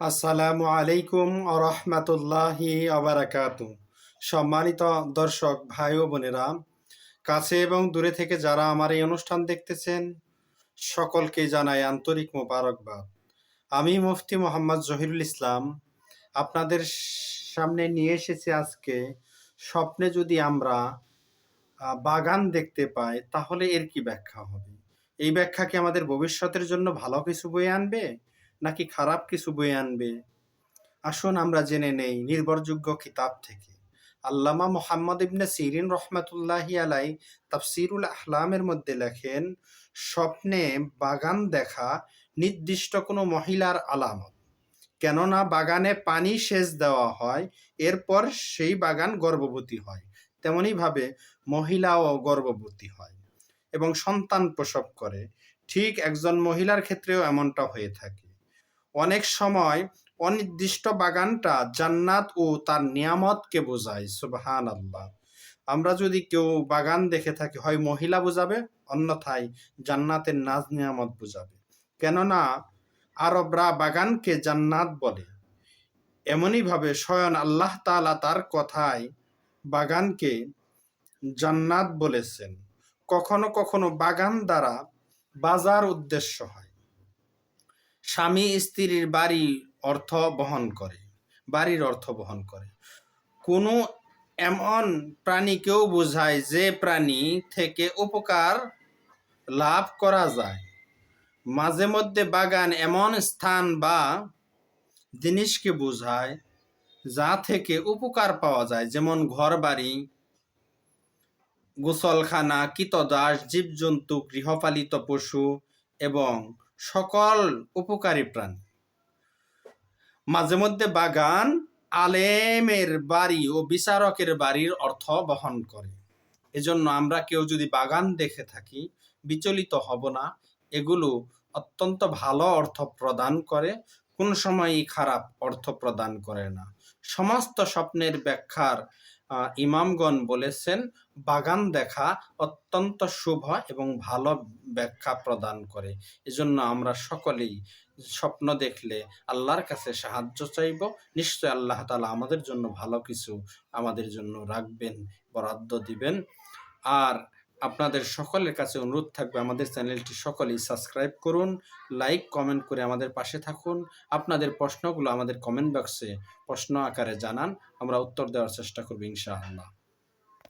আসসালামু আলাইকুম আরহামাতুল্লাহি আবরাকাত সম্মানিত দর্শক ভাই ও বোনেরা, কাছে এবং দূরে থেকে যারা আমার এই অনুষ্ঠান দেখতেছেন, সকলকে জানাই আন্তরিক মোবারকবাদ। আমি মুফতি মোহাম্মদ জহিরুল ইসলাম, আপনাদের সামনে নিয়ে এসেছি আজকে স্বপ্নে যদি আমরা বাগান দেখতে পাই, তাহলে এর কি ব্যাখ্যা হবে? এই ব্যাখ্যা কি আমাদের ভবিষ্যতের জন্য ভালো কিছু বয়ে আনবে? নাকি খারাপ কিছু বয়ে আনবে? আসুন আমরা জেনে নেই নির্ভরযোগ্য কিতাব থেকে। আল্লামা মোহাম্মদ ইবনে সিরিন রহমাতুল্লাহি আলাই তাফসিরুল আহলামের মধ্যে লেখেন, স্বপ্নে বাগান দেখা নির্দিষ্ট কোনো মহিলার আলামত। কেননা বাগানে পানি সেচ দেওয়া হয়, এরপর সেই বাগান গর্ভবতী হয়। তেমনইভাবে মহিলাও গর্ভবতী হয় এবং সন্তান প্রসব করে। ঠিক একজন মহিলার ক্ষেত্রেও এমনটা হয়ে থাকে। অনেক সময় অনির্দিষ্ট বাগানটা জান্নাত ও তার নিয়ামতকে বোঝায় সুবহান আল্লাহ আমরা যদি কেউ বাগান দেখে থাকি, হয় মহিলা বোঝাবে, অন্যথায় জান্নাতের নাজ নিয়ামত বোঝাবে। কেননা, আরবরা বাগানকে জান্নাত বলে। এমনইভাবে স্বয়ং আল্লাহ তাআলা তার কথায় বাগানকে জান্নাত বলেছেন। কখনো কখনো বাগান দ্বারা বাজার উদ্দেশ্য হয়। স্বামী স্ত্রীর বাড়ি অর্থ বহন করে, বাড়ির অর্থ বহন করে। কোনো এমন প্রাণীকেও বোঝায় যে প্রাণী থেকে উপকার লাভ করা যায়। মাঝে মধ্যে বাগান এমন স্থান বা জিনিসকে বোঝায় যা থেকে উপকার পাওয়া যায়, যেমন ঘর বাড়ি গোসলখানা কীতদাস জীবজন্তু, গৃহপালিত পশু এবং সকল উপকারী প্রাণী। মাঝে মধ্যে বাগান আলেমের বাড়ি ও বিচারকের বাড়ির অর্থ বহন করে। এজন্য আমরা কেউ যদি বাগান দেখে থাকি, বিচলিত হব না। এগুলো অত্যন্ত ভালো অর্থ প্রদান করে, কোন সময়ই খারাপ অর্থ প্রদান করে না। সমস্ত স্বপ্নের ব্যাখ্যার ইমামগণ বলেছেন, বাগান দেখা অত্যন্ত শুভ এবং ভালো ব্যাখ্যা প্রদান করে। এজন্য আমরা সকলেই স্বপ্ন দেখলে আল্লাহর কাছে সাহায্য চাইব। নিশ্চয় আল্লাহ তালা আমাদের জন্য ভালো কিছু আমাদের জন্য রাখবেন, বরাদ্দ দিবেন। আর আপনাদের সকলের কাছে অনুরোধ থাকবে আমাদের চ্যানেলটি সকলেই সাবস্ক্রাইব করুন, লাইক, কমেন্ট করে আমাদের পাশে থাকুন। আপনাদের প্রশ্নগুলো আমাদের কমেন্ট বক্সে প্রশ্ন আকারে জানান, আমরা উত্তর দেওয়ার চেষ্টা করব ইনশাআল্লাহ।